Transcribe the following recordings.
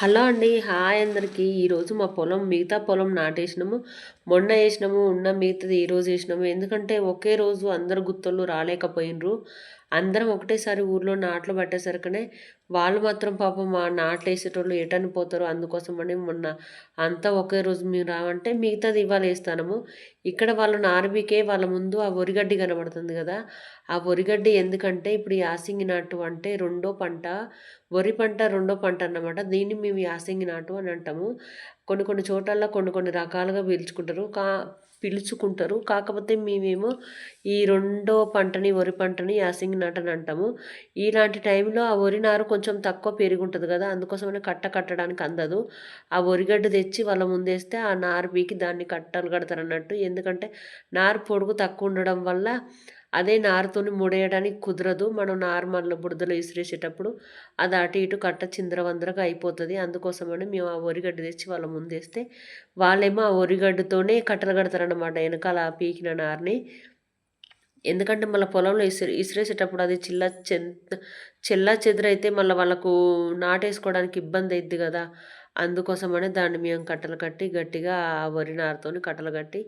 Hello అండి hi అందరికీ. ఈరోజు మా పొలం మిగతా పొలం నాటేసినాము. మొన్న వేసినాము ఉన్న మిగతాది ఈరోజు వేసినాము. ఎందుకంటే ఒకే రోజు అందరు గుత్తలు రాలేకపోయినరు. అందరం ఒకటేసారి ఊర్లో నాట్లు పట్టేసరికనే వాళ్ళు మాత్రం పాపం మా నాట్లు వేసేటోళ్ళు ఎటని పోతారు అందుకోసమని మొన్న అంతా ఒకే రోజు మీరు రావంటే మిగతాది ఇవాళ వేస్తాము ఇక్కడ వాళ్ళు నార్మీకే వాళ్ళ ముందు ఆ వరిగడ్డి కనబడుతుంది కదా? ఆ వరిగడ్డి ఎందుకంటే ఇప్పుడు యాసింగి నాటు అంటే రెండో పంట వరి పంట రెండో పంట అన్నమాట. దీన్ని మేము యాసింగి నాటు అని అంటాము. కొన్ని కొన్ని చోట్ల కొన్ని కొన్ని రకాలుగా పీల్చుకుంటారు. కా పిలుచుకుంటారు. కాకపోతే మేమేమో ఈ రెండో పంటని వరి పంటని యాసింగి నాటు అని అంటాము. ఇలాంటి టైంలో ఆ వరి నారు కొంచెం తక్కువ పెరిగి ఉంటుంది కదా అందుకోసమని కట్ట కట్టడానికి అందదు. ఆ వరిగడ్డ తెచ్చి వాళ్ళ ముందేస్తే ఆ నారు పీకి దాన్ని కట్టలు కడతారు అన్నట్టు ఎందుకంటే నారు పొడుగు తక్కువ ఉండడం వల్ల అదే నారుతోని ముడేయడానికి కుదరదు. మనం నార్మల్ బుడదలో విసిరేసేటప్పుడు అది అటు ఇటు కట్ట చిందరవందరగా అయిపోతుంది. అందుకోసమని మేము ఆ ఒరిగడ్డ తెచ్చి వాళ్ళ ముందేస్తే వాళ్ళేమో ఆ ఒరిగడ్డతోనే కట్టలు కడతారనమాట వెనకాల పీకిన నారని. ఎందుకంటే మళ్ళీ పొలంలో ఇసిరి ఇసిరేసేటప్పుడు అది చిల్ల చెల్లా చెదరైతే మళ్ళీ వాళ్ళకు నాటేసుకోవడానికి ఇబ్బంది అవుద్ది కదా. అందుకోసమనే దాన్ని మేము కట్టలు కట్టి గట్టిగా వరి నారతో కట్టలు కట్టి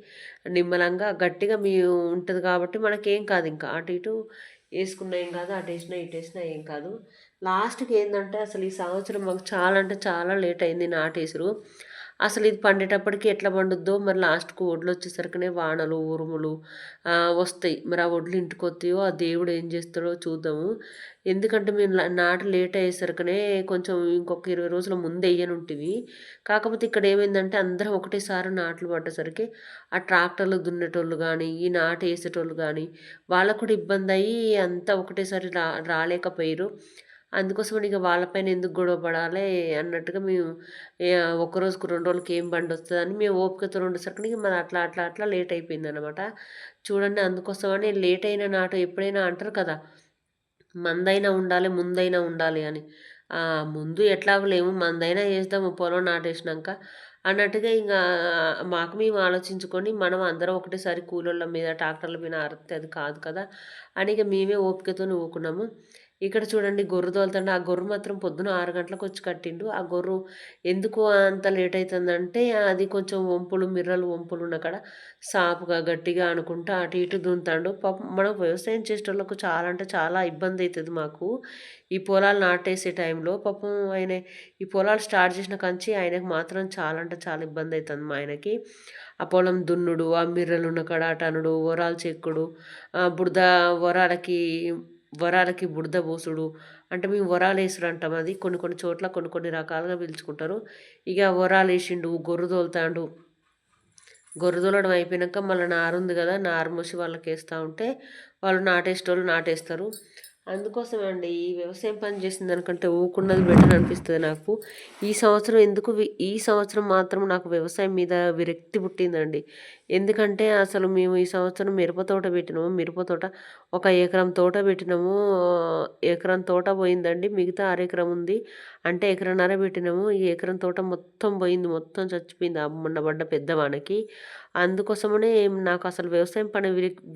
నిమ్మలంగా గట్టిగా మేము ఉంటుంది కాబట్టి మనకేం కాదు ఇంకా. అటు ఇటు వేసుకున్న ఏం కాదు అటు వేసినా ఇటు వేసినా ఏం కాదు. లాస్ట్కి ఏంటంటే అసలు ఈ సంవత్సరం మాకు చాలా అంటే చాలా లేట్ అయింది నాటేసురు. అసలు ఇది పండేటప్పటికి ఎట్లా పండుద్దో? మరి లాస్ట్కు వడ్లు వచ్చేసరికినే వానలు ఉరుములు వస్తాయి. మరి ఆ వడ్లు ఇంటికి వస్తాయో ఆ దేవుడు ఏం చేస్తాడో చూద్దాము. ఎందుకంటే మేము నాటు లేట్ అయ్యేసరికనే కొంచెం ఇంకొక ఇరవై రోజుల ముందే వేయనుంటివి కాకపోతే ఇక్కడ ఏమైందంటే అందరం ఒకటేసారి నాట్లు పట్టేసరికి ఆ ట్రాక్టర్లు దున్నేటోళ్ళు కానీ ఈ నాటు వేసేటోళ్ళు కానీ వాళ్ళకు కూడా ఇబ్బంది అయ్యి అంతా ఒకటేసారి రా రాలేకపోయారు అందుకోసం ఇక వాళ్ళపైన ఎందుకు గొడవ పడాలి అన్నట్టుగా మేము ఒక రోజుకు రెండు రోజులకి ఏం బండి వస్తుందని మేము ఓపికతో ఉండేసరికి మరి అట్లా అట్లా అట్లా లేట్ అయిపోయింది అనమాట చూడండి అందుకోసమని లేట్ అయిన నాటు ఎప్పుడైనా అంటారు కదా మందైనా ఉండాలి ముందైనా ఉండాలి అని. ముందు ఎట్లా అవ్వలేము మందైనా వేస్తాము పొలం నాటేసినాక అన్నట్టుగా ఇంకా మాకు మేము ఆలోచించుకొని మనం అందరం ఒకటేసారి కూలోళ్ళ మీద ట్రాక్టర్ల మీద అరితే అది కాదు కదా అని ఇక మేమే ఓపికతో ఊకున్నాము ఇక్కడ చూడండి గొర్రె తోలుతాడు. ఆ గొర్రె మాత్రం పొద్దున ఆరు గంటలకు వచ్చి కట్టిండు. ఆ గొర్రె ఎందుకు అంత లేట్ అవుతుందంటే అది కొంచెం వంపులు మిర్రలు వంపులు ఉన్న కాడ సాపుగా గట్టిగా అనుకుంటా అటు ఇటు దున్తాడు పాప మనం వ్యవసాయం చేసేటోళ్ళకు చాలా అంటే చాలా ఇబ్బంది అవుతుంది మాకు. ఈ పొలాలు నాటేసే టైంలో పాపం ఆయన ఈ పొలాలు స్టార్ట్ చేసిన కంచి ఆయనకు మాత్రం చాలా అంటే చాలా ఇబ్బంది అవుతుంది మా ఆయనకి. ఆ పొలం దున్నుడు ఆ మిర్రలు ఉన్న కాడ అటనుడు వరాలు చెక్కుడు బుడద వరాలకి వరాలకి బుడద పోసుడు. అంటే మేము వరాలు వేసుడు అంటాం అది. కొన్ని కొన్ని చోట్ల కొన్ని కొన్ని రకాలుగా పిలుచుకుంటారు. ఇక వరాలు వేసిండు గొర్రె తోలుతాడు. గొర్రె తోలడం అయిపోయాక మళ్ళీ నారు ఉంది కదా నారు మూసి వాళ్ళకి వేస్తూ ఉంటే వాళ్ళు నాటేసేటోళ్ళు నాటేస్తారు. అందుకోసం అండి ఈ వ్యవసాయం పని చేసింది అనుకుంటే ఊకున్నది బెటర్ అనిపిస్తుంది నాకు. ఈ సంవత్సరం ఎందుకు ఈ సంవత్సరం మాత్రం నాకు వ్యవసాయం మీద విరక్తి పుట్టిందండి. ఎందుకంటే అసలు మేము ఈ సంవత్సరం మిరప తోట పెట్టినాము. మిరప తోట ఒక ఎకరం తోట పెట్టినాము. ఎకరం తోట పోయిందండి. మిగతా అరెకరం ఉంది. అంటే ఎకరన్నర పెట్టినాము. ఈ ఎకరం తోట మొత్తం పోయింది. మొత్తం చచ్చిపోయింది. మొన్న పడ్డ పెద్దవానికి. అందుకోసమనే నాకు అసలు వ్యవసాయం పని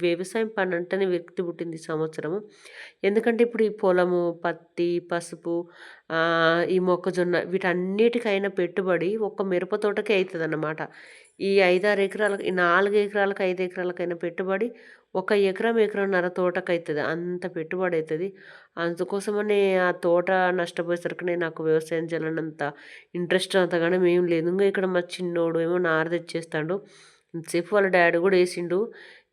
వ్యవసాయం పని అంటేనే విరక్తి పుట్టింది సంవత్సరము. ఎందుకంటే ఇప్పుడు ఈ పొలము పత్తి పసుపు ఈ మొక్కజొన్న వీటన్నిటికైనా పెట్టుబడి ఒక్క మిరప తోటకే అవుతుంది అన్నమాట ఈ ఐదారు ఎకరాలకు ఈ నాలుగు ఎకరాలకు ఐదు ఎకరాలకైనా పెట్టుబడి ఒక ఎకరం ఎకరంన్నర తోటకు అవుతుంది అంత పెట్టుబడి అవుతుంది అందుకోసమనే ఆ తోట నష్టపోయేసరికి నాకు వ్యవసాయం చేయాలన్నంత ఇంట్రెస్ట్ అంతగానే మేము లేదు. ఇంకా ఇక్కడ మా చిన్నోడు ఏమో నార తెచ్చేస్తాడు. సేపు వాళ్ళ డాడీ కూడా వేసిండు.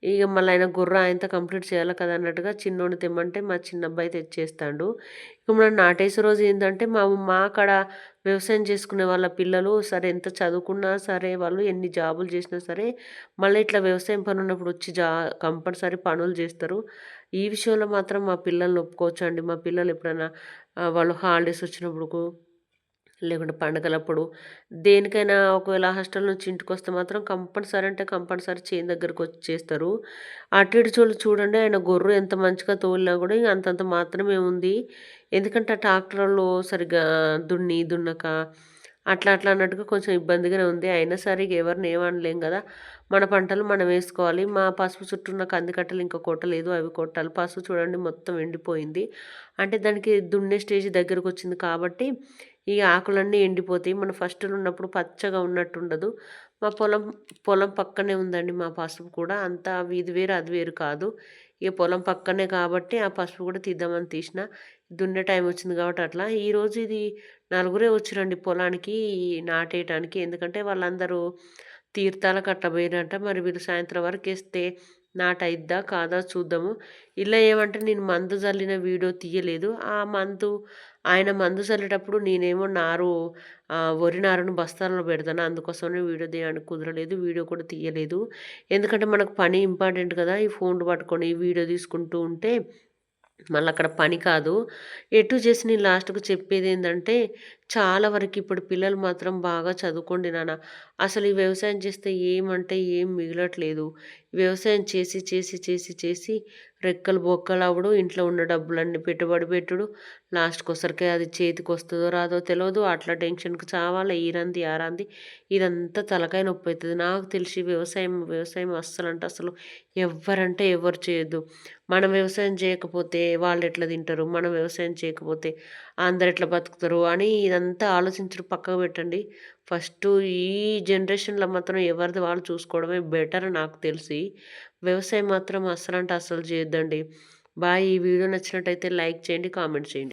ఇక మళ్ళీ ఆయన గుర్ర ఆయనతో కంప్లీట్ చేయాలి కదా అన్నట్టుగా చిన్నోడు తెమ్మంటే మా చిన్న అబ్బాయి తెచ్చేస్తాడు. ఇక మనం నాటేసే రోజు ఏంటంటే మా మా అక్కడ వ్యవసాయం చేసుకునే వాళ్ళ పిల్లలు సరే ఎంత చదువుకున్నా సరే వాళ్ళు ఎన్ని జాబులు చేసినా సరే మళ్ళీ ఇట్లా వ్యవసాయం పని ఉన్నప్పుడు వచ్చి జా కంపల్సరీ పనులు చేస్తారు. ఈ విషయంలో మాత్రం మా పిల్లల్ని ఒప్పుకోవచ్చు అండి మా పిల్లలు ఎప్పుడైనా వాళ్ళు హాలిడేస్ వచ్చినప్పుడు లేకుంటే పండగలప్పుడు దేనికైనా ఒకవేళ హాస్టల్ నుంచి ఇంటికి వస్తే మాత్రం కంపల్సరీ అంటే కంపల్సరీ చేయి దగ్గరకు వచ్చి చేస్తారు అటు ఇటు చోళ్ళు చూడండి ఆయన గొర్రె ఎంత మంచిగా తోలినా కూడా ఇంక అంతంత మాత్రమే ఉంది. ఎందుకంటే ఆ ట్రాక్టర్లో సరిగ్గా దున్ని దున్నక అట్లా అట్లా అన్నట్టుగా కొంచెం ఇబ్బందిగానే ఉంది. అయినా సరే ఎవరిని ఏమనలేం కదా. మన పంటలు మనం వేసుకోవాలి. మా పసుపు చుట్టూ ఉన్న కందికట్టలు ఇంకా కొట్టలేదు. అవి కొట్టాలి. పసుపు చూడండి మొత్తం ఎండిపోయింది. అంటే దానికి దున్నే స్టేజ్ దగ్గరకు వచ్చింది కాబట్టి ఈ ఆకులన్నీ ఎండిపోతాయి. మన ఫస్ట్లో ఉన్నప్పుడు పచ్చగా ఉన్నట్టు ఉండదు మా పొలం పొలం పక్కనే ఉందండి మా పసుపు కూడా. అంతా ఇది వేరు అది వేరు కాదు. ఇక పొలం పక్కనే కాబట్టి ఆ పసుపు కూడా తీద్దామని తీసిన. దున్నే టైం వచ్చింది కాబట్టి అట్లా. ఈరోజు ఇది నలుగురే వచ్చిరండి పొలానికి నాటేయటానికి. ఎందుకంటే వాళ్ళందరూ తీర్థాలకు అట్లా పోయినట్ట మరి వీళ్ళు సాయంత్రం వరకు వేస్తే నాటైద్దా కాదా చూద్దాము. ఇలా ఏమంటే నేను మందు చల్లిన వీడియో తీయలేదు. ఆ మందు ఆయన మందు చల్లేటప్పుడు నేనేమో నారు వరి నారును బస్తాలలో పెడతాను. అందుకోసమే వీడియో తీయడానికి కుదరలేదు. వీడియో కూడా తీయలేదు. ఎందుకంటే మనకు పని ఇంపార్టెంట్ కదా. ఈ ఫోన్లు పట్టుకొని వీడియో తీసుకుంటూ ఉంటే మళ్ళీ అక్కడ పని కాదు. ఎటు చేసి నేను లాస్ట్కు చెప్పేది ఏంటంటే చాలా వరకు ఇప్పుడు పిల్లలు మాత్రం బాగా చదువుకోండి నాన్న. అసలు ఈ వ్యవసాయం చేస్తే ఏమంటే ఏం మిగలట్లేదు. వ్యవసాయం చేసి చేసి చేసి చేసి రెక్కలు బొక్కలు అవ్వడు ఇంట్లో ఉన్న డబ్బులన్నీ పెట్టుబడి పెట్టుడు. లాస్ట్కి వసరికి అది చేతికి వస్తుందో రాదో తెలియదు అట్లా టెన్షన్కి చావాలా? ఈరంది ఆరంది ఇదంతా తలకాయ నొప్పి అవుతుంది నాకు తెలిసి వ్యవసాయం వ్యవసాయం అస్సలు అంటే అసలు ఎవరంటే ఎవరు చేయొద్దు. మనం వ్యవసాయం చేయకపోతే వాళ్ళు ఎట్లా తింటారు? మనం వ్యవసాయం చేయకపోతే అందరు ఎట్లా బతుకుతారు? అని ఇదంతా ఆలోచించడం పక్కకు పెట్టండి. ఫస్ట్ ఈ జనరేషన్లో మాత్రం ఎవరిది వాళ్ళు చూసుకోవడమే బెటర్ నాకు తెలిసి. వ్యవసాయం మాత్రం అస్సలు అంటే అస్సలు చేయొద్దండి. బాయ్ ఈ వీడియో నచ్చినట్టయితే లైక్ చేయండి కామెంట్ చేయండి.